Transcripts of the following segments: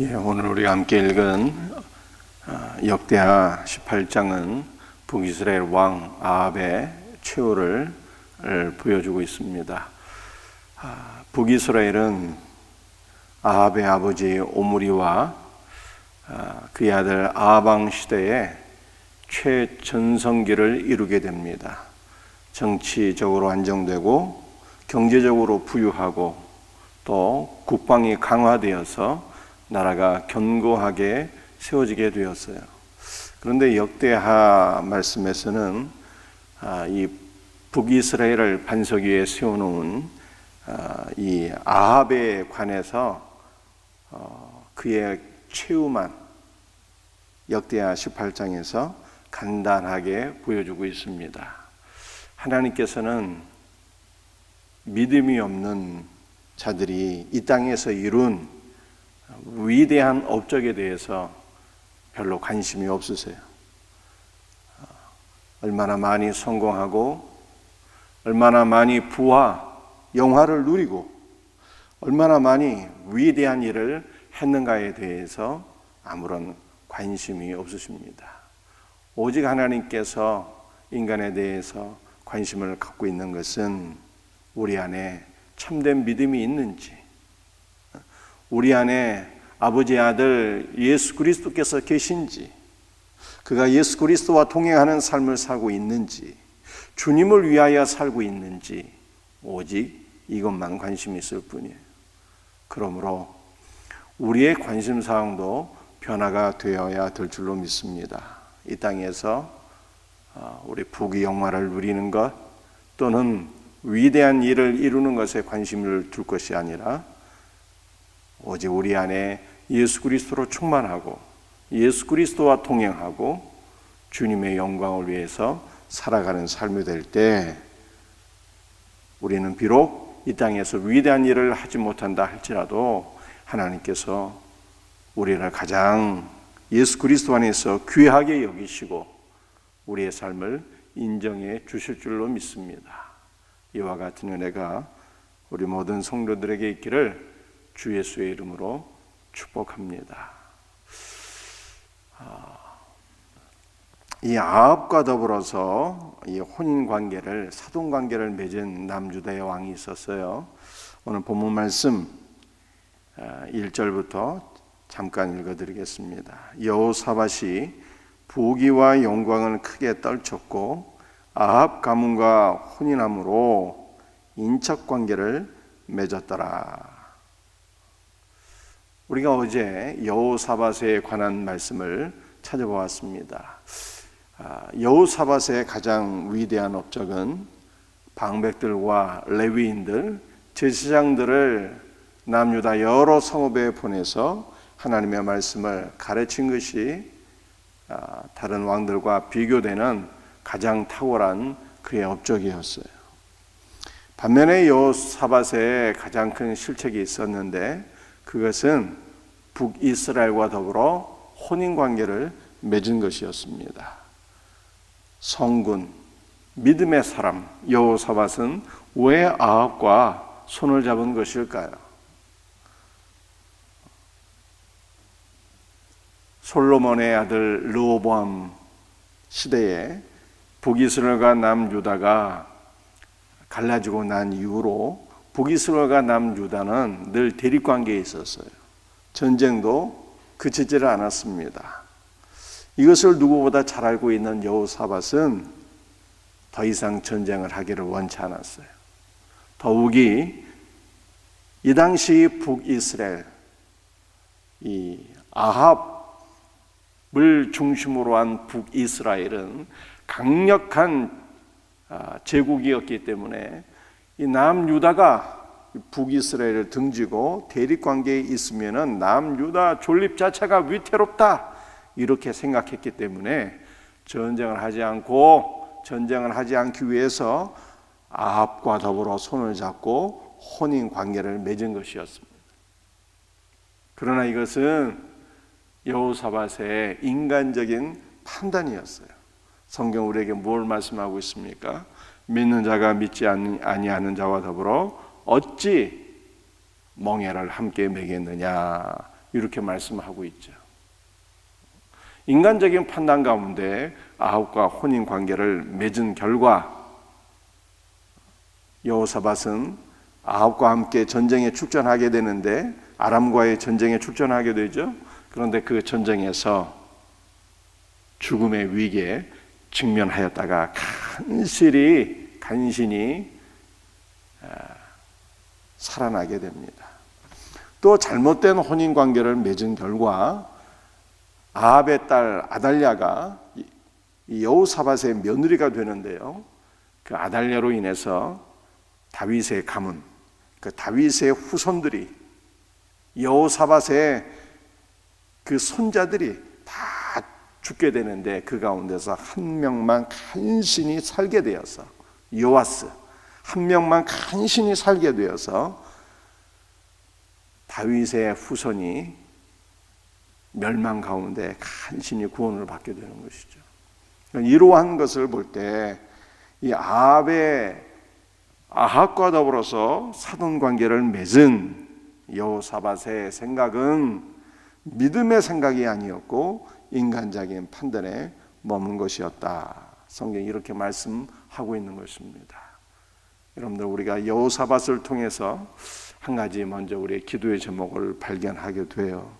예, 오늘 우리가 함께 읽은 아, 역대하 18장은 북이스라엘 왕 아합의 최후를 을 보여주고 있습니다. 아, 북이스라엘은 아합의 아버지 오므리와 아, 그의 아들 아방 시대에 최전성기를 이루게 됩니다. 정치적으로 안정되고 경제적으로 부유하고 또 국방이 강화되어서 나라가 견고하게 세워지게 되었어요. 그런데 역대하 말씀에서는 아, 이 북이스라엘을 반석 위에 세워놓은 아, 이 아합에 관해서 어, 그의 최후만 역대하 18장에서 간단하게 보여주고 있습니다. 하나님께서는 믿음이 없는 자들이 이 땅에서 이룬 위대한 업적에 대해서 별로 관심이 없으세요. 얼마나 많이 성공하고, 얼마나 많이 부와 영화를 누리고, 얼마나 많이 위대한 일을 했는가에 대해서 아무런 관심이 없으십니다. 오직 하나님께서 인간에 대해서 관심을 갖고 있는 것은 우리 안에 참된 믿음이 있는지, 우리 안에 아버지 아들 예수 그리스도께서 계신지, 그가 예수 그리스도와 동행하는 삶을 살고 있는지, 주님을 위하여 살고 있는지, 오직 이것만 관심이 있을 뿐이에요. 그러므로 우리의 관심 사항도 변화가 되어야 될 줄로 믿습니다. 이 땅에서 어, 우리 부귀 영화를 누리는 것 또는 위대한 일을 이루는 것에 관심을 둘 것이 아니라 오직 우리 안에 예수 그리스도로 충만하고 예수 그리스도와 동행하고 주님의 영광을 위해서 살아가는 삶이 될 때 우리는 비록 이 땅에서 위대한 일을 하지 못한다 할지라도 하나님께서 우리를 가장 예수 그리스도 안에서 귀하게 여기시고 우리의 삶을 인정해 주실 줄로 믿습니다. 이와 같은 은혜가 우리 모든 성도들에게 있기를 주 예수의 이름으로 축복합니다. 아, 이 아합과 더불어서 이 혼인 관계를 사돈 관계를 맺은 남주다의 왕이 있었어요. 오늘 본문 말씀 1절부터 아, 잠깐 읽어드리겠습니다. 여호사밧이 부귀와 영광을 크게 떨쳤고 아합 가문과 혼인함으로 인척 관계를 맺었더라. 우리가 어제 여호사밧에 관한 말씀을 찾아보았습니다. 아, 여호사밧의 가장 위대한 업적은 방백들과 레위인들, 제사장들을 남유다 여러 성읍에 보내서 하나님의 말씀을 가르친 것이 아, 다른 왕들과 비교되는 가장 탁월한 그의 업적이었어요. 반면에 여호사밧에 가장 큰 실책이 있었는데 그것은 북이스라엘과 더불어 혼인 관계를 맺은 것이었습니다. 성군 믿음의 사람 여호사밧은 왜 아합과 손을 잡은 것일까요? 솔로몬의 아들 르호보암 시대에 북이스라엘과 남유다가 갈라지고 난 이후로 북이스라엘과 남유다는 늘 대립 관계에 있었어요. 전쟁도 그치지를 않았습니다. 이것을 누구보다 잘 알고 있는 여호사밧은 더 이상 전쟁을 하기를 원치 않았어요. 더욱이 이 당시 북이스라엘 이 아합을 중심으로 한 북이스라엘은 강력한 아, 제국이었기 때문에 이 남유다가 북이스라엘을 등지고 대립 관계에 있으면은 남유다 존립 자체가 위태롭다 이렇게 생각했기 때문에 전쟁을 하지 않고 전쟁을 하지 않기 위해서 아합과 더불어 손을 잡고 혼인 관계를 맺은 것이었습니다. 그러나 이것은 여호사밧의 인간적인 판단이었어요. 성경 우리에게 뭘 말씀하고 있습니까? 믿는 자가 믿지 아니하는 자와 더불어 어찌 멍해를 함께 매겠느냐 이렇게 말씀하고 있죠. 인간적인 판단 가운데 아합과 혼인 관계를 맺은 결과 여호사밧은 아합과 함께 전쟁에 출전하게 되는데 아람과의 전쟁에 출전하게 되죠. 그런데 그 전쟁에서 죽음의 위기에 직면하였다가 간신히 간신히 아, 살아나게 됩니다. 또 잘못된 혼인 관계를 맺은 결과 아합의 딸 아달랴가 여우사밧의 며느리가 되는데요. 그 아달랴로 인해서 다윗의 가문, 그 다윗의 후손들이 여호사밧의 그 손자들이 다 죽게 되는데 그 가운데서 한 명만 간신히 살게 되어서 요아스 한 명만 간신히 살게 되어서 다윗의 후손이 멸망 가운데 간신히 구원을 받게 되는 것이죠. 이러한 것을 볼 때 이 아합의 아합과 더불어서 사돈 관계를 맺은 여호사밧의 생각은 믿음의 생각이 아니었고 인간적인 판단에 머문 것이었다. 성경이 이렇게 말씀하고 있는 것입니다. 여러분들 우리가 여호사밧을 통해서 한 가지 먼저 우리의 기도의 제목을 발견하게 돼요.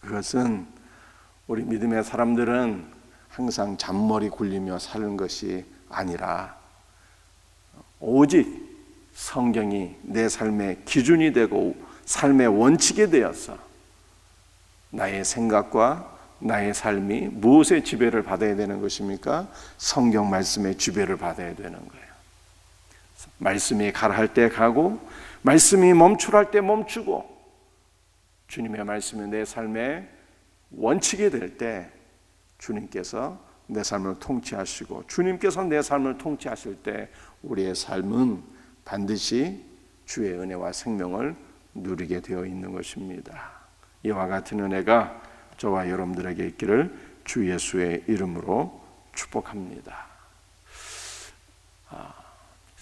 그것은 우리 믿음의 사람들은 항상 잔머리 굴리며 사는 것이 아니라 오직 성경이 내 삶의 기준이 되고 삶의 원칙이 되어서 나의 생각과 나의 삶이 무엇의 지배를 받아야 되는 것입니까? 성경 말씀의 지배를 받아야 되는 거예요. 말씀이 가라 할 때 가고 말씀이 멈추랄 때 멈추고 주님의 말씀이 내 삶의 원칙이 될 때 주님께서 내 삶을 통치하시고 주님께서 내 삶을 통치하실 때 우리의 삶은 반드시 주의 은혜와 생명을 누리게 되어 있는 것입니다. 이와 같은 은혜가 저와 여러분들에게 있기를 주 예수의 이름으로 축복합니다.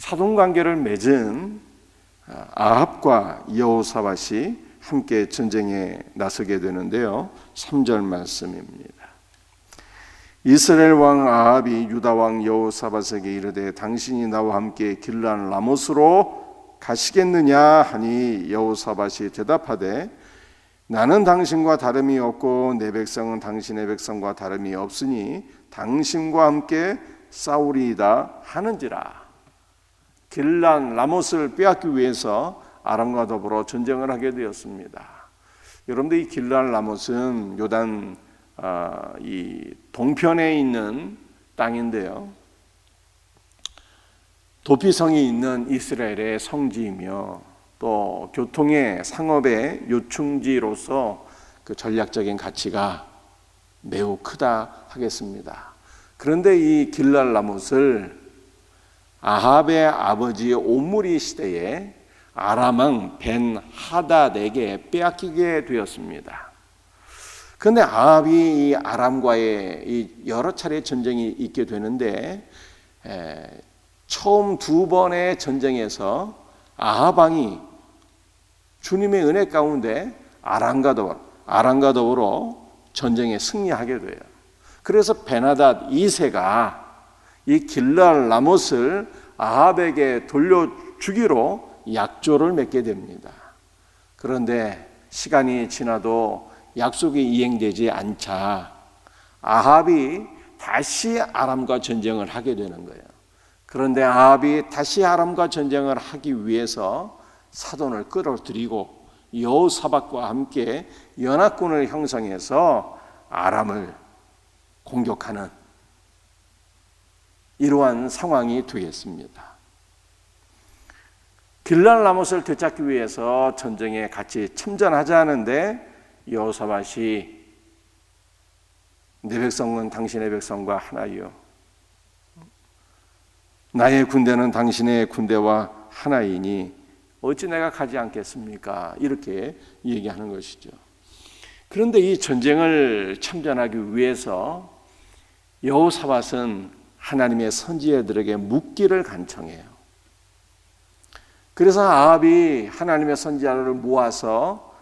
아, 사돈 관계를 맺은 아합과 여호사밧이 함께 전쟁에 나서게 되는데요. 3절 말씀입니다. 이스라엘 왕 아합이 유다 왕 여호사밧에게 이르되 당신이 나와 함께 길란 라모스로 가시겠느냐 하니 여호사밧이 대답하되 나는 당신과 다름이 없고 내 백성은 당신의 백성과 다름이 없으니 당신과 함께 싸우리이다 하는지라 길란 라모스를 빼앗기 위해서 아람과 더불어 전쟁을 하게 되었습니다. 여러분들 이 길란 라못은 요단 어, 이 동편에 있는 땅인데요. 도피성이 있는 이스라엘의 성지이며 또 교통의 상업의 요충지로서 그 전략적인 가치가 매우 크다 하겠습니다. 그런데 이 길랄 라못을 아합의 아버지 오므리 시대에 아람왕 벤 하닷에게 빼앗기게 되었습니다. 그런데 아합이 이 아람과의 이 여러 차례 전쟁이 있게 되는데 에, 처음 두 번의 전쟁에서 아합 왕이 주님의 은혜 가운데 아람과 더불어 아람과 더불어 전쟁에 승리하게 돼요. 그래서 베나닷 2세가 이 길랄 라못을 아합에게 돌려주기로 약조를 맺게 됩니다. 그런데 시간이 지나도 약속이 이행되지 않자 아합이 다시 아람과 전쟁을 하게 되는 거예요. 그런데 아합이 다시 아람과 전쟁을 하기 위해서 사돈을 끌어들이고 여호사박과 함께 연합군을 형성해서 아람을 공격하는 이러한 상황이 되겠습니다. 길랄 라못을 되찾기 위해서 전쟁에 같이 참전하자는데 여호사밧이 내 백성은 당신의 백성과 하나요. 나의 군대는 당신의 군대와 하나이니 어찌 내가 가지 않겠습니까? 이렇게 얘기하는 것이죠. 그런데 이 전쟁을 참전하기 위해서 여호사밧은 하나님의 선지자들에게 묻기를 간청해요. 그래서 아합이 하나님의 선지자를 모아서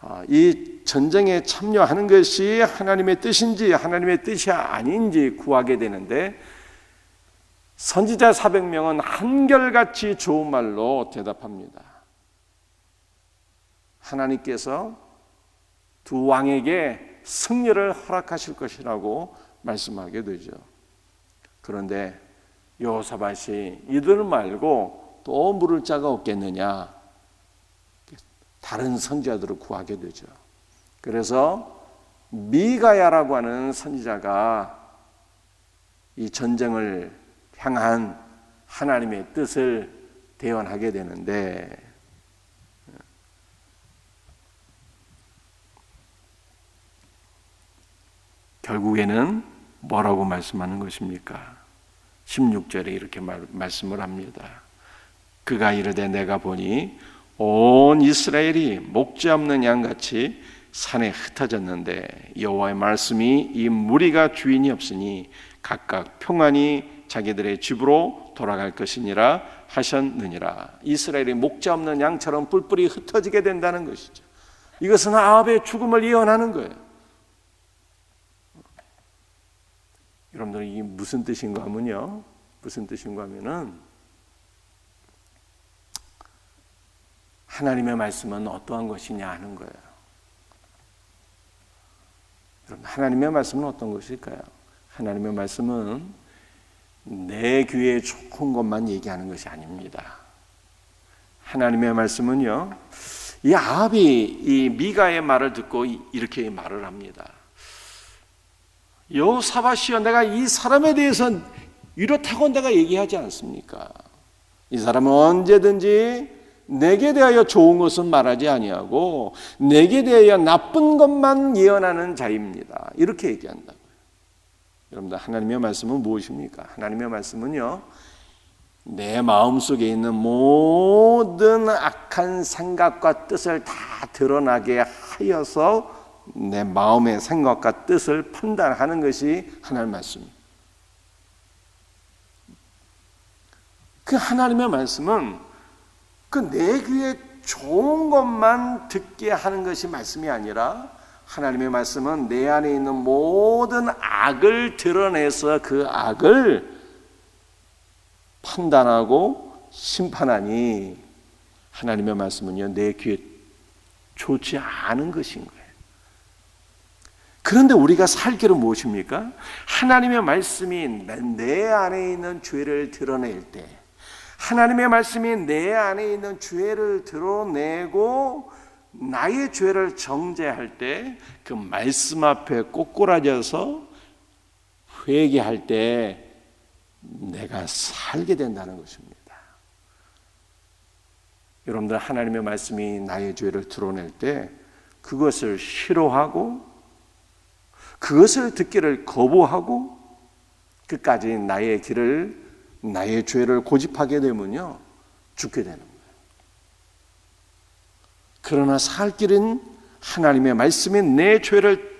아, 이 전쟁에 참여하는 것이 하나님의 뜻인지 하나님의 뜻이 아닌지 구하게 되는데 선지자 400명은 한결같이 좋은 말로 대답합니다. 하나님께서 두 왕에게 승리를 허락하실 것이라고 말씀하게 되죠. 그런데 여호사밧이 이들 말고 또 물을 자가 없겠느냐? 다른 선지자들을 구하게 되죠. 그래서 미가야라고 하는 선지자가 이 전쟁을 향한 하나님의 뜻을 대언하게 되는데 결국에는 뭐라고 말씀하는 것입니까? 16절에 이렇게 말, 말씀을 합니다. 그가 이르되 내가 보니 온 이스라엘이 목지 없는 양같이 산에 흩어졌는데 여호와의 말씀이 이 무리가 주인이 없으니 각각 평안히 자기들의 집으로 돌아갈 것이니라 하셨느니라. 이스라엘이 목지 없는 양처럼 뿔뿔이 흩어지게 된다는 것이죠. 이것은 아합의 죽음을 예언하는 거예요. 여러분들 이게 무슨 뜻인가 하면요. 무슨 뜻인가 하면은 하나님의 말씀은 어떠한 것이냐 하는 거예요. 여러분 하나님의 말씀은 어떤 것일까요? 하나님의 말씀은 내 귀에 좋은 것만 얘기하는 것이 아닙니다. 하나님의 말씀은요. 이 아합이 이 미가의 말을 듣고 이렇게 말을 합니다. 여호사밧이여 내가 이 사람에 대해서 이렇다고 내가 얘기하지 않습니까? 이 사람은 언제든지 내게 대하여 좋은 것은 말하지 아니하고 내게 대하여 나쁜 것만 예언하는 자입니다. 이렇게 얘기한다고요. 여러분들 하나님의 말씀은 무엇입니까? 하나님의 말씀은요. 내 마음속에 있는 모든 악한 생각과 뜻을 다 드러나게 하여서 내 마음의 생각과 뜻을 판단하는 것이 하나님 말씀입니다. 그 하나님의 말씀은 그 내 귀에 좋은 것만 듣게 하는 것이 말씀이 아니라 하나님의 말씀은 내 안에 있는 모든 악을 드러내서 그 악을 판단하고 심판하니 하나님의 말씀은요 내 귀에 좋지 않은 것인 거예요. 그런데 우리가 살 길은 무엇입니까? 하나님의 말씀이 내 안에 있는 죄를 드러낼 때, 하나님의 말씀이 내 안에 있는 죄를 드러내고 나의 죄를 정죄할 때, 그 말씀 앞에 꼬꾸라져서 회개할 때 내가 살게 된다는 것입니다. 여러분들 하나님의 말씀이 나의 죄를 드러낼 때 그것을 싫어하고 그것을 듣기를 거부하고 끝까지 나의 길을 나의 죄를 고집하게 되면요 죽게 되는 거예요. 그러나 살 길은 하나님의 말씀이 내 죄를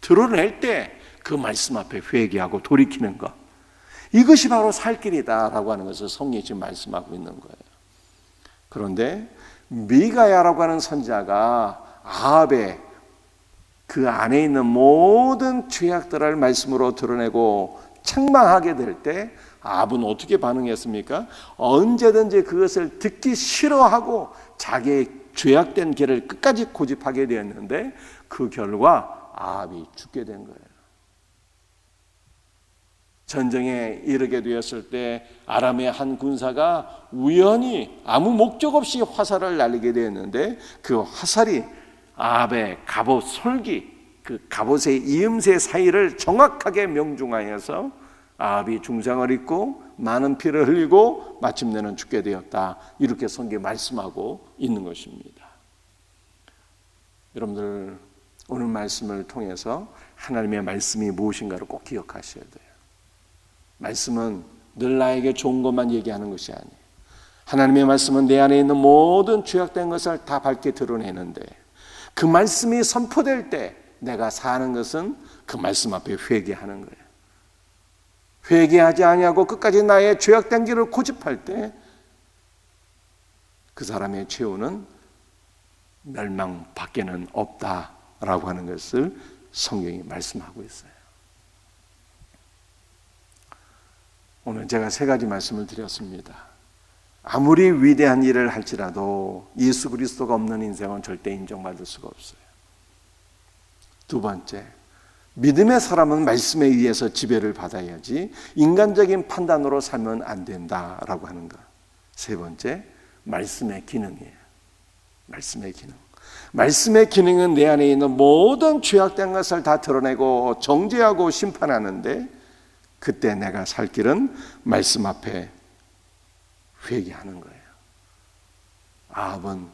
드러낼 때 그 말씀 앞에 회개하고 돌이키는 것 이것이 바로 살 길이다라고 하는 것을 성경이 지금 말씀하고 있는 거예요. 그런데 미가야라고 하는 선자가 아합의 그 안에 있는 모든 죄악들을 말씀으로 드러내고 책망하게 될 때 아합은 어떻게 반응했습니까? 언제든지 그것을 듣기 싫어하고 자기의 죄악된 길을 끝까지 고집하게 되었는데 그 결과 아합이 죽게 된 거예요. 전쟁에 이르게 되었을 때 아람의 한 군사가 우연히 아무 목적 없이 화살을 날리게 되었는데 그 화살이 아합의 갑옷 솔기 그 갑옷의 이음새 사이를 정확하게 명중하여서 아합이 중상을 입고 많은 피를 흘리고 마침내는 죽게 되었다. 이렇게 성경 말씀하고 있는 것입니다. 여러분들 오늘 말씀을 통해서 하나님의 말씀이 무엇인가를 꼭 기억하셔야 돼요. 말씀은 늘 나에게 좋은 것만 얘기하는 것이 아니에요. 하나님의 말씀은 내 안에 있는 모든 죄악된 것을 다 밝게 드러내는데 그 말씀이 선포될 때 내가 사는 것은 그 말씀 앞에 회개하는 거예요. 회개하지 아니하고 끝까지 나의 죄악된 길을 고집할 때 그 사람의 최후는 멸망밖에는 없다라고 하는 것을 성경이 말씀하고 있어요. 오늘 제가 세 가지 말씀을 드렸습니다. 아무리 위대한 일을 할지라도 예수 그리스도가 없는 인생은 절대 인정받을 수가 없어요. 두 번째, 믿음의 사람은 말씀에 의해서 지배를 받아야지 인간적인 판단으로 살면 안 된다라고 하는 것. 세 번째, 말씀의 기능이에요. 말씀의 기능. 말씀의 기능은 내 안에 있는 모든 죄악된 것을 다 드러내고 정죄하고 심판하는데 그때 내가 살 길은 말씀 앞에 회개하는 거예요. 아합은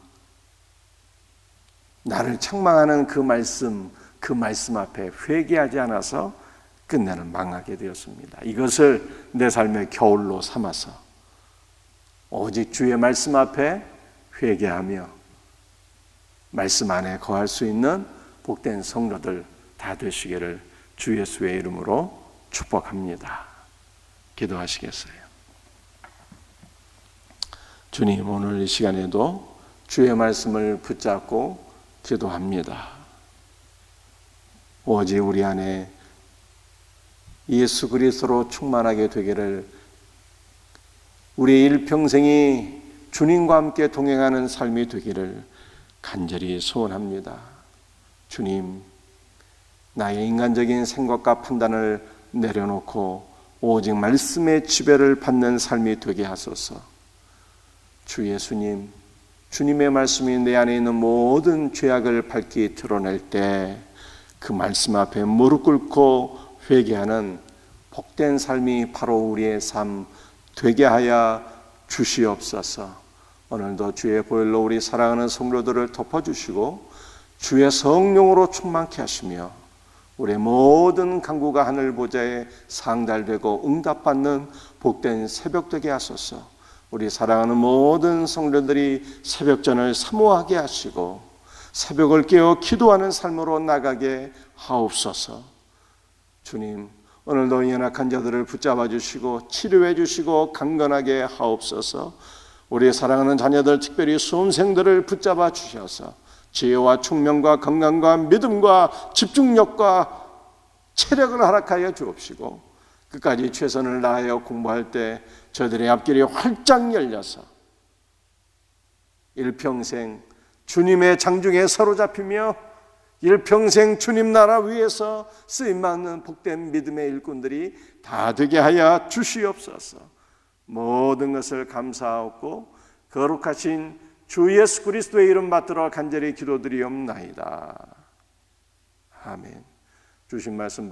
나를 책망하는 그 말씀, 그 말씀 앞에 회개하지 않아서 끝내는 망하게 되었습니다. 이것을 내 삶의 겨울로 삼아서 오직 주의 말씀 앞에 회개하며 말씀 안에 거할 수 있는 복된 성도들 다 되시기를 주 예수의 이름으로 축복합니다. 기도하시겠어요? 주님, 오늘 이 시간에도 주의 말씀을 붙잡고 기도합니다. 오직 우리 안에 예수 그리스도로 충만하게 되기를 우리 일평생이 주님과 함께 동행하는 삶이 되기를 간절히 소원합니다. 주님, 나의 인간적인 생각과 판단을 내려놓고 오직 말씀의 지배를 받는 삶이 되게 하소서. 주 예수님, 주님의 말씀이 내 안에 있는 모든 죄악을 밝히 드러낼 때 그 말씀 앞에 무릎 꿇고 회개하는 복된 삶이 바로 우리의 삶 되게 하여 주시옵소서. 오늘도 주의 보혈로 우리 사랑하는 성도들을 덮어주시고 주의 성령으로 충만케 하시며 우리의 모든 간구가 하늘 보좌에 상달되고 응답받는 복된 새벽 되게 하소서. 우리 사랑하는 모든 성도들이 새벽전을 사모하게 하시고 새벽을 깨어 기도하는 삶으로 나가게 하옵소서. 주님, 오늘도 연약한 자들을 붙잡아 주시고 치료해 주시고 강건하게 하옵소서. 우리 사랑하는 자녀들 특별히 수험생들을 붙잡아 주셔서 지혜와 총명과 건강과 믿음과 집중력과 체력을 허락하여 주옵시고 끝까지 최선을 다하여 공부할 때 저들의 앞길이 활짝 열려서 일평생 주님의 장중에 사로잡히며 일평생 주님 나라 위에서 쓰임받는 복된 믿음의 일꾼들이 다 되게 하여 주시옵소서. 모든 것을 감사하고 거룩하신 주 예수 그리스도의 이름 받들어 간절히 기도드리옵나이다. 아멘. 주신 말씀